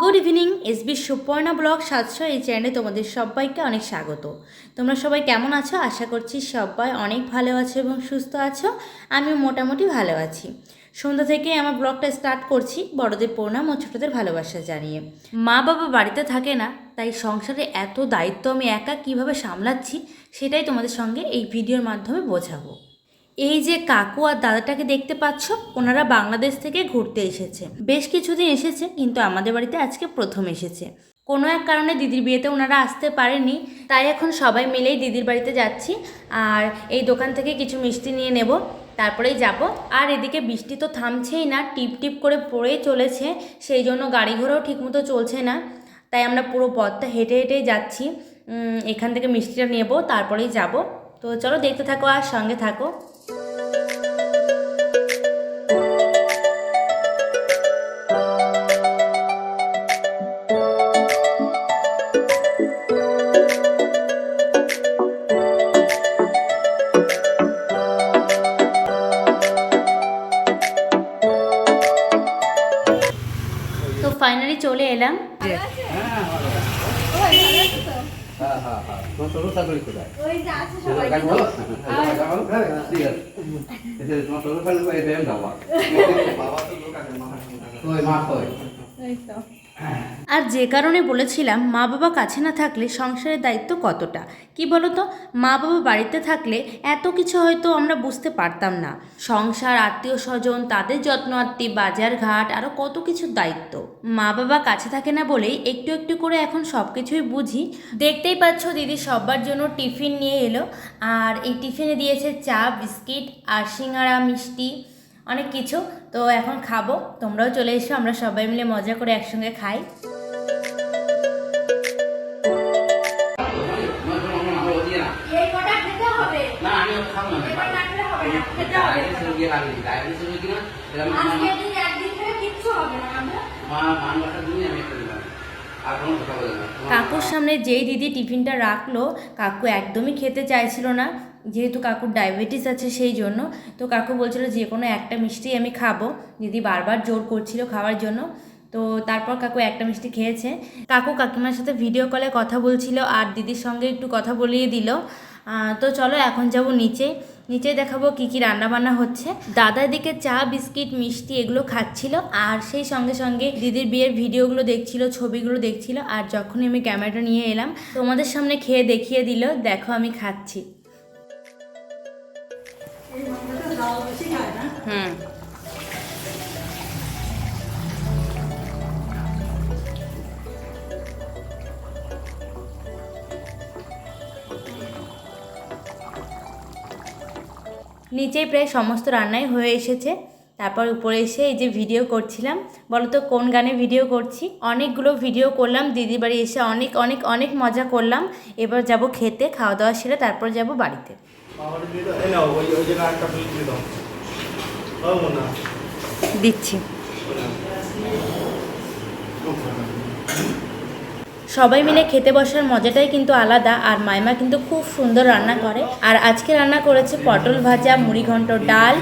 Good evening SB Suparna blog সাতশো এই চ্যানেলে তোমাদের সবাইকে অনেক স্বাগত। তোমরা সবাই কেমন আছো? আশা করছি সবাই অনেক ভালো আছো এবং সুস্থ আছো। আমিও মোটামুটি ভালো আছি। সন্ধ্যা থেকে আমার ব্লগটা স্টার্ট করছি বড়দের প্রণাম ও ছোটদের ভালোবাসা জানিয়ে। মা বাবা বাড়িতে থাকে না, তাই সংসারে এত দায়িত্ব আমি একা কীভাবে সামলাচ্ছি সেটাই তোমাদের সঙ্গে এই ভিডিওর মাধ্যমে বোঝাবো। এই যে কাকু আর দাদাটাকে দেখতে পাচ্ছ, ওনারা বাংলাদেশ থেকে ঘুরতে এসেছে। বেশ কিছুদিন এসেছে, কিন্তু আমাদের বাড়িতে আজকে প্রথম এসেছে। কোনো এক কারণে দিদির বিয়েতে ওনারা আসতে পারেনি, তাই এখন সবাই মিলেই দিদির বাড়িতে যাচ্ছি। আর এই দোকান থেকে কিছু মিষ্টি নিয়ে নেব, তারপরেই যাব। আর এদিকে বৃষ্টি তো থামছেই না, টিপ টিপ করে পড়েই চলেছে, সেই জন্য গাড়ি ঘোড়াও ঠিকমতো চলছে না। তাই আমরা পুরো পথটা হেঁটে হেঁটেই যাচ্ছি। এখান থেকে মিষ্টিটা নেব, তারপরেই যাব। তো চলো দেখতে থাকো আর সঙ্গে থাকো। ফাইনালি চলে এলাম। ওই মা কই? আর যে কারণে বলেছিলাম মা বাবা কাছে না থাকলে সংসারের দায়িত্ব কতটা? কি বলতো? মা বাবা বাড়িতে থাকলে এত কিছু হয়তো আমরা বুঝতে পারতাম না। সংসার, আত্মীয় স্বজন, তাদের যত্ন আত্মি বাজার ঘাট আরও কত কিছুর দায়িত্ব। মা বাবা কাছে থাকে না বলেই একটু একটু করে এখন সব কিছুই বুঝি। দেখতেই পাচ্ছ দিদি সবার জন্য টিফিন নিয়ে এলো। আর এই টিফিনে দিয়েছে চা, বিস্কিট, আর সিঙ্গারা, মিষ্টি। অনেক কিছু। তো এখন খাব তোমরাও চলে এসো আমরা সবাই মিলে মজা করে একসঙ্গে খাই। কাকুর সামনে যেই দিদি টিফিনটা রাখল কাকু একদমই খেতে চাইছিল না। যেহেতু কাকুর ডায়াবেটিস আছে সেই জন্য, তো কাকু বলছিল যে কোনো একটা মিষ্টি আমি খাব। দিদি বারবার জোর করছিল খাওয়ার জন্য। তো তারপর কাকু একটা মিষ্টি খেয়েছে। কাকু কাকিমার সাথে ভিডিও কলে কথা বলছিল আর দিদির সঙ্গে একটু কথা বলিয়ে দিল। তো চলো এখন যাব নিচে। নিচে দেখাবো কি কি রান্না বান্না হচ্ছে। দাদা দিকে চা, বিস্কিট, মিষ্টি এগুলো খাচ্ছিল আর সেই সঙ্গে সঙ্গে দিদির বিয়ের ভিডিওগুলো দেখছিল, ছবিগুলো দেখছিল আর যখনই আমি ক্যামেরাটা নিয়ে এলাম, তোমাদের সামনে খেয়ে দেখিয়ে দিল, দেখো আমি খাচ্ছি। হুম। নিচেই প্রায় সমস্ত রান্নাই হয়ে এসেছে। তারপর উপরে এসে এই যে ভিডিও করছিলাম। বলো তো কোন গানে ভিডিও করছি? অনেকগুলো ভিডিও করলাম। দিদির বাড়ি এসে অনেক অনেক অনেক মজা করলাম। এবার যাব খেতে, খাওয়া দাওয়া সেরে তারপর যাব বাড়িতে। দিচ্ছি। সবাই মিলে খেতে বসার মজাটাই কিন্তু আলাদা, আর মাইমা কিন্তু খুব সুন্দর রান্না করে। আর আজকে রান্না করেছে পটল ভাজা মুড়িঘণ্ট ডাল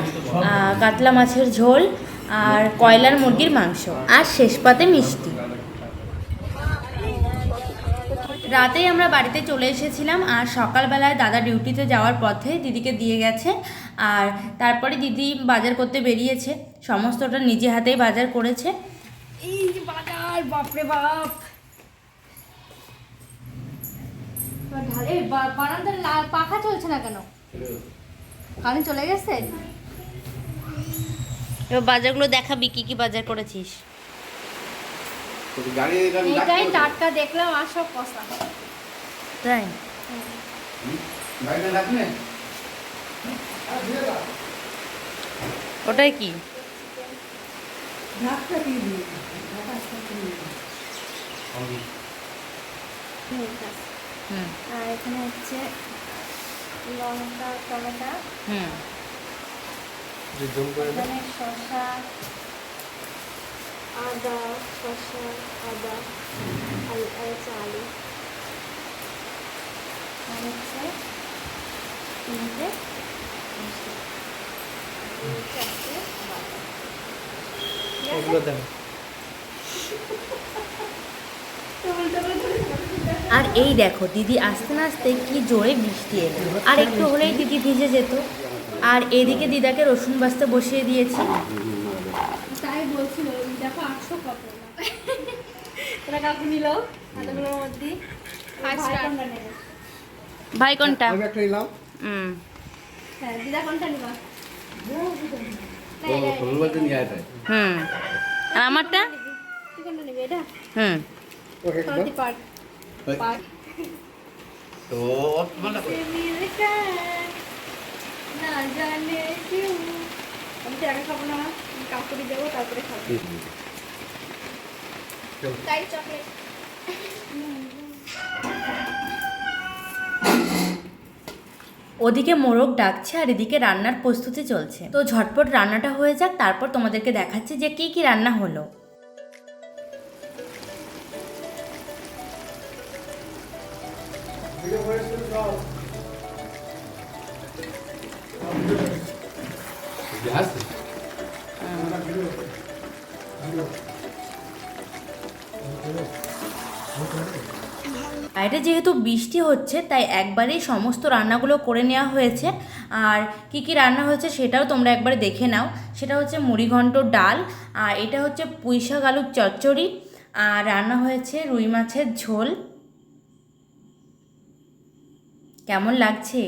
কাতলা মাছের ঝোল, আর কয়লার মুরগির মাংস, আর শেষ পাতে মিষ্টি। রাতেই আমরা বাড়িতে চলে এসেছিলাম আর সকালবেলায় দাদা ডিউটিতে যাওয়ার পথে দিদিকে দিয়ে গেছে আর তারপরে দিদি বাজার করতে বেরিয়েছে। সমস্তটা নিজে হাতেই বাজার করেছে। এই বাজার বাপরে বাপ। ঢালে বারান্দার পাখা চলছে না কেন? কারেন্ট চলে গেছে? এবার বাজারগুলো দেখাবি কি কি বাজার করেছিস? গাড়ি এটা আমি এইটাই ডাকতে টাটকা দেখলাম আর সব কষা। তাই? ওটাই কি? হুম। আর এখানে হচ্ছে লঙ্কা টমেটো। হুম। শসা। আদা শসা আদা আলু আর হচ্ছে আলু আর হচ্ছে তিনটে এই আর দেখো দিদি আস্তে না আসতে কি জোরে বৃষ্টি এলো। আর একটু হলেই দিদি ভিজে যেত। আর এদিকে দিদাকে রসুন বাস্তে বসিয়ে দিয়েছি। তাই বলছিল কত? নিল? এতগুলোর মধ্যে? ভাই কোনটা আমি একটা নিলাম। হুম। হ্যাঁ দিদা কোনটা নিবা হুম। আর আমারটা? তুই কোনটা নিবি? এটা? হুম। ওকে সরতি পার্ট পার্ট তো না জানে কেউ। আমি তো একা খাব না আমি কাকুরি দেবো তারপরে খাব। চকলেট ওদিকে মোরগ ডাকছে আর এদিকে রান্নার প্রস্তুতি চলছে। তো ঝটপট রান্নাটা হয়ে যাক তারপর তোমাদেরকে দেখাচ্ছি যে কি কি রান্না হলো। গ্যাস বাইরে যেহেতু বৃষ্টি হচ্ছে, তাই একবারেই সমস্ত রান্নাগুলো করে নেওয়া হয়েছে। আর কি কি রান্না হয়েছে সেটাও তোমরা একবারে দেখে নাও। সেটা হচ্ছে মুড়িঘণ্ট ডাল, আর এটা হচ্ছে পুঁইশাক আলুর চচ্চড়ি, আর রান্না হয়েছে রুই মাছের ঝোল। কেমন লাগছে?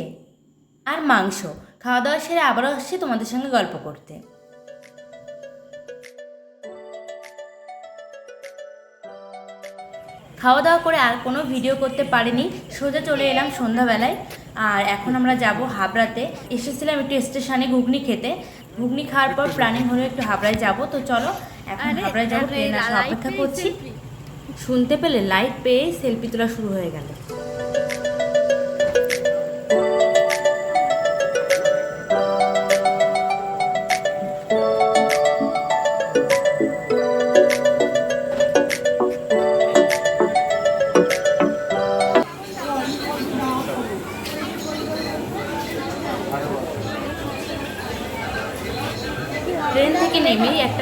আর মাংস। খাওয়া দাওয়া সেরে আবারও আসছি তোমাদের সঙ্গে গল্প করতে। খাওয়া দাওয়া করে আর কোনো ভিডিও করতে পারিনি। সোজা চলে এলাম সন্ধ্যাবেলায়। আর এখন আমরা যাব হাবড়াতে। এসেছিলাম একটু স্টেশনে ঘুগনি খেতে। ঘুগনি খাওয়ার পর প্ল্যানিং হলো একটু হাবড়ায় যাব। তো চলো এখন হাবড়ায় যাব ট্রেন অপেক্ষা করছি। শুনতে পেলে লাইট পেয়ে সেলফি তোলা শুরু হয়ে গেল।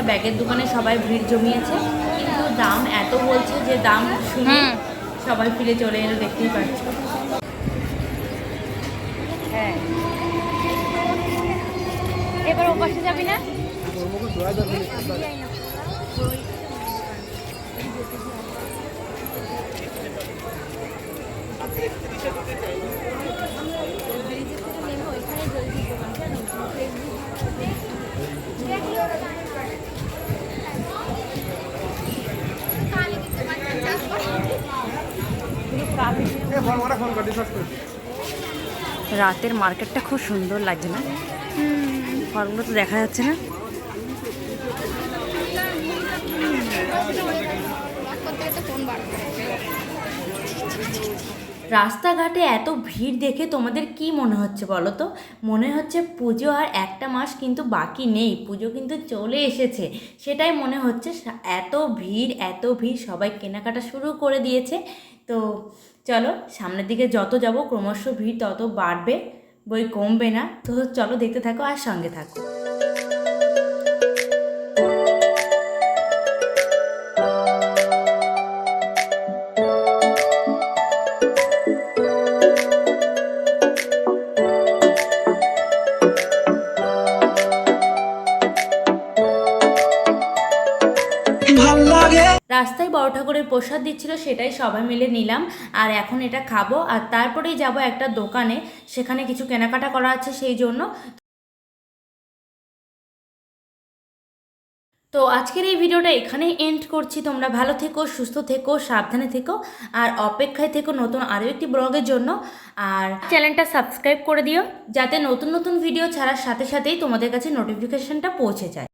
ব্যাগের দোকানে সবাই ভিড় জমিয়েছে কিন্তু দাম এত বলছে যে দাম শুনে সবাই ফিরে চলে এলো দেখতেই পাচ্ছ। হ্যাঁ। এবার ও পাশে যাবি না? রাতের মার্কেটটা খুব সুন্দর লাগছে না? ফলগুলো তো দেখা যাচ্ছে না। রাস্তাঘাটে এত ভিড় দেখে তোমাদের কি মনে হচ্ছে বলো তো? মনে হচ্ছে পুজো আর একটা মাস কিন্তু বাকি নেই, পুজো কিন্তু চলে এসেছে। সেটাই মনে হচ্ছে এত ভিড় এত ভিড়, সবাই কেনাকাটা শুরু করে দিয়েছে। তো চলো, সামনের দিকে যত যাব, ক্রমশ ভিড় তত বাড়বে, বই কমবে না। তো চলো দেখতে থাকো আর সঙ্গে থাকো। রাস্তায় বড় ঠাকুরের প্রসাদ দিচ্ছিল, সেটাই সবাই মিলে নিলাম। আর এখন এটা খাব। আর তারপরেই যাব একটা দোকানে, সেখানে কিছু কেনাকাটা করা আছে সেই জন্য। তো আজকের এই ভিডিওটা এখানেই এন্ড করছি। তোমরা ভালো থেকো, সুস্থ থেকো, সাবধানে থেকো। আর অপেক্ষায় থেকো নতুন আরও একটি ব্লগের জন্য। আর চ্যানেলটা সাবস্ক্রাইব করে দিও, যাতে নতুন নতুন ভিডিও ছাড়ার সাথে সাথেই তোমাদের কাছে নোটিফিকেশনটা পৌঁছে যায়।